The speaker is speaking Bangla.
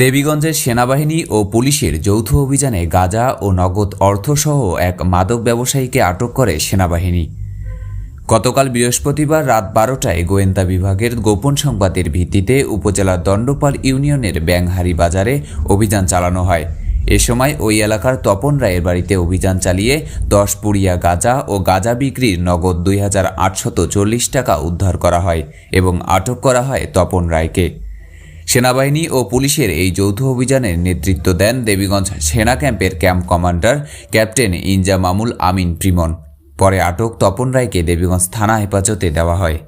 দেবীগঞ্জের সেনাবাহিনী ও পুলিশের যৌথ অভিযানে গাঁজা ও নগদ অর্থসহ এক মাদক ব্যবসায়ীকে আটক করে সেনাবাহিনী। গতকাল বৃহস্পতিবার রাত বারোটায় গোয়েন্দা বিভাগের গোপন সংবাদের ভিত্তিতে উপজেলার দণ্ডপাল ইউনিয়নের ব্যাংহারি বাজারে অভিযান চালানো হয়। এ সময় ওই এলাকার তপন রায়ের বাড়িতে অভিযান চালিয়ে দশ পুড়িয়া গাঁজা ও গাঁজা বিক্রির নগদ দুই টাকা উদ্ধার করা হয় এবং আটক করা হয় তপন রায়কে। সেনাবাহিনী ও পুলিশের এই যৌথ অভিযানের নেতৃত্ব দেন দেবীগঞ্জ সেনা ক্যাম্পের camp commander captain Injamamul Amin Primon. পরে আটক তপন রায়কে দেবীগঞ্জ থানা হেফাজতে দেওয়া হয়।